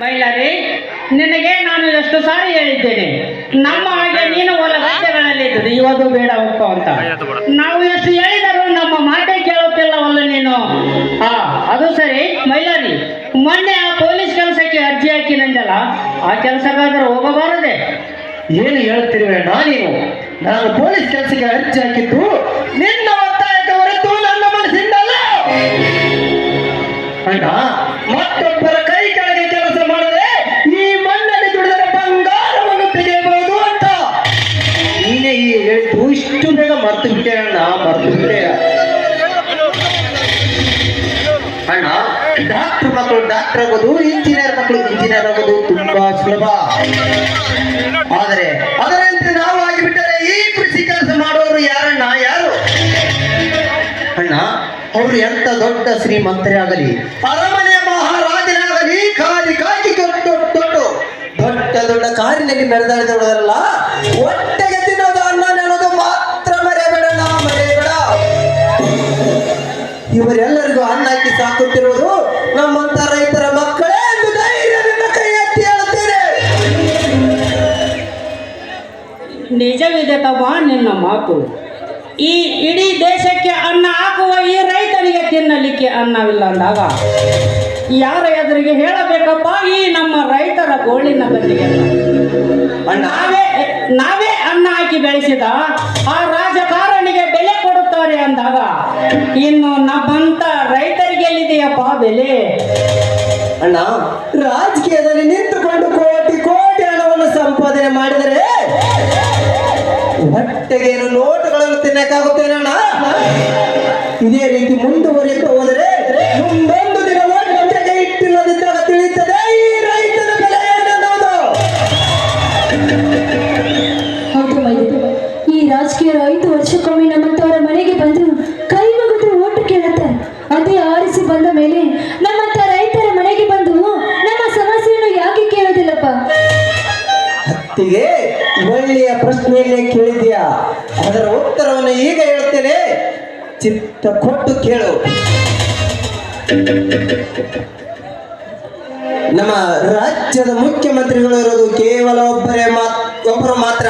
ಬೈಲಾರಿ, ನಿನಗೆ ನಾನು ಎಷ್ಟು ಸಾರಿ ಹೇಳಿದ್ದೇನೆ. ನಮ್ಮ ಹಾಗೆ ನೀನು ಹೊಲ ರಾಜ್ಯಗಳಲ್ಲಿ ಇದ್ದದೆ ಇವತ್ತು ಬೇಡ ಉಪ್ಪು ಅಂತ. ನಾವು ಎಷ್ಟು ಹೇಳಿದರೂ ನಮ್ಮ ಮಾತೆ ಕೇಳುತ್ತಿಲ್ಲವಲ್ಲ ನೀನು. ಹಾ ಅದು ಸರಿ. ಮೈಲಾರಿ, ಮೊನ್ನೆ ಆ ಪೊಲೀಸ್ ಕೆಲಸಕ್ಕೆ ಅರ್ಜಿ ಹಾಕಿನಂದಲ್ಲ ಆ ಕೆಲಸಕ್ಕಾದ್ರೆ ಹೋಗಬಾರದೆ. ಏನು ಹೇಳ್ತಿರುವೆ ನೀನು. ನಾನು ಪೊಲೀಸ್ ಕೆಲಸಕ್ಕೆ ಅರ್ಜಿ ಹಾಕಿದ್ದು ನಿನ್ನ ಈ ಹೇಳ್ತು ಇಷ್ಟು ಬೇಗ ಮರ್ತು ಬಿಟ್ಟೆ ಅಣ್ಣ ಮರ್ತು ಬಿಟ್ಟೆ ಅಣ್ಣ, ಡಾಕ್ಟರ್ ಮಕ್ಕಳು ಡಾಕ್ಟರ್ ಆಗೋದು, ಇಂಜಿನಿಯರ್ ಮಕ್ಕಳು ಇಂಜಿನಿಯರ್ ಆಗೋದು ತುಂಬಾ ಸುಲಭ. ಆದರೆ ಅದರಂತೆ ನಾವು ಆಗಿಬಿಟ್ಟರೆ ಈ ಕೃಷಿ ಕೆಲಸ ಮಾಡೋರು ಯಾರಣ್ಣ, ಯಾರು? ಅಣ್ಣ, ಅವರು ಎಂತ ದೊಡ್ಡ ಶ್ರೀಮಂತರೇ ಆಗಲಿ ಅರಮನೆ ಮಹಾರಾಜನಾಗಲಿ, ಖಾಲಿ ಕಾಕಿ ದೊಡ್ಡ ದೊಡ್ಡ ದೊಡ್ಡ ದೊಡ್ಡ ಕಾರಿನಲ್ಲಿ ಮೆರೆದಾಡಿದವರಲ್ಲ ಇವರೆಲ್ಲರಿಗೂ ಅನ್ನ ಹಾಕಿ ಸಾಕುತ್ತಿರುವುದು ನಮ್ಮಂತ ರೈತರ ಮಕ್ಕಳೇ ಎಂದು ಧೈರ್ಯದಿಂದ ಕೈ ಎತ್ತಿ ಹೇಳುತ್ತೇನೆ. ನಿಜವಿದೆ ತಮ್ಮ ನಿನ್ನ ಮಾತು. ಈ ಇಡೀ ದೇಶಕ್ಕೆ ಅನ್ನ ಹಾಕುವ ಈ ರೈತನಿಗೆ ತಿನ್ನಲಿಕ್ಕೆ ಅನ್ನವಿಲ್ಲ ಅಂದಾಗ ಯಾರ ಎದುರಿಗೆ ಹೇಳಬೇಕಪ್ಪ ಈ ನಮ್ಮ ರೈತರ ಗೋಳಿನ ಬಗ್ಗೆ ನಾವೇ ನಾವೇ ಅನ್ನ ಹಾಕಿ ಬೆಳೆಸಿದ ಆ ಅಂದಾಗ, ಇನ್ನು ನಮ್ಮಂತ ರೈತರಿಗೆ ಎಲ್ಲಿದೆಯಪ್ಪ ಬೆಲೆ? ಅಣ್ಣ, ರಾಜಕೀಯದಲ್ಲಿ ನಿಂತುಕೊಂಡು ಕೋಟಿ ಕೋಟಿ ಹಣವನ್ನು ಸಂಪಾದನೆ ಮಾಡಿದರೆ ಹೊಟ್ಟೆಗೇನು ನೋಟುಗಳನ್ನು ತಿನ್ನಕ್ಕಾಗುತ್ತೇನಣ್ಣ? ಇದೇ ರೀತಿ ಮುಂದುವರಿಯುತ್ತಾ ಹೋದರೆ ಬಂದ ಮೇಲೆ ನಮ್ಮಂತ ರೈತರ ಮನೆಗೆ ಬಂದು ನಮ್ಮ ಸಮಸ್ಯೆಯನ್ನು ಯಾಕೆ ಕೇಳೋದಿಲ್ಲಪ್ಪ ಹತ್ತಿಗೆ ಒಳ್ಳೆಯ ಪ್ರಶ್ನೆಯನ್ನೇ ಕೇಳಿದ್ಯಾ ಅದರ ಉತ್ತರವನ್ನು ಈಗ ಹೇಳ್ತೇನೆ. ಚಿತ್ತ ಕೊಟ್ಟು ಕೇಳು. ನಮ್ಮ ರಾಜ್ಯದ ಮುಖ್ಯಮಂತ್ರಿಗಳು ಇರೋದು ಕೇವಲ ಒಬ್ಬರೇ ಒಬ್ಬರು ಮಾತ್ರ.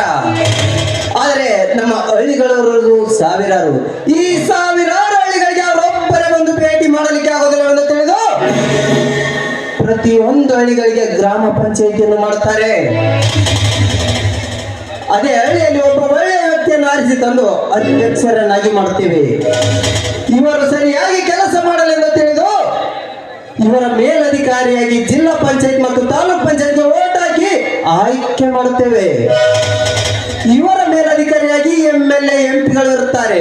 ಆದರೆ ನಮ್ಮ ಹಳ್ಳಿಗಳು ಇರೋದು ಸಾವಿರಾರು. ಈ ಸಾವಿರಾರು ಪ್ರತಿಯೊಂದು ಹಳ್ಳಿಗಳಿಗೆ ಗ್ರಾಮ ಪಂಚಾಯಿತಿಯನ್ನು ಮಾಡುತ್ತಾರೆ. ಅದೇ ಹಳ್ಳಿಯಲ್ಲಿ ಒಬ್ಬ ಒಳ್ಳೆಯ ವ್ಯಕ್ತಿಯನ್ನು ಆರಿಸಿ ತಂದು ಅಧ್ಯಕ್ಷರನ್ನಾಗಿ ಮಾಡುತ್ತೇವೆ. ಇವರು ಸರಿಯಾಗಿ ಕೆಲಸ ಮಾಡಲೆಂದು ತಿಳಿದು ಇವರ ಮೇಲಧಿಕಾರಿಯಾಗಿ ಜಿಲ್ಲಾ ಪಂಚಾಯತ್ ಮತ್ತು ತಾಲೂಕ್ ಪಂಚಾಯತ್ ಓಟ್ ಹಾಕಿ ಆಯ್ಕೆ ಮಾಡುತ್ತೇವೆ. ಇವರ ಮೇಲಧಿಕಾರಿಯಾಗಿ ಎಂ ಎಲ್ ಎ ಎಂಪಿಗಳು ಇರುತ್ತಾರೆ.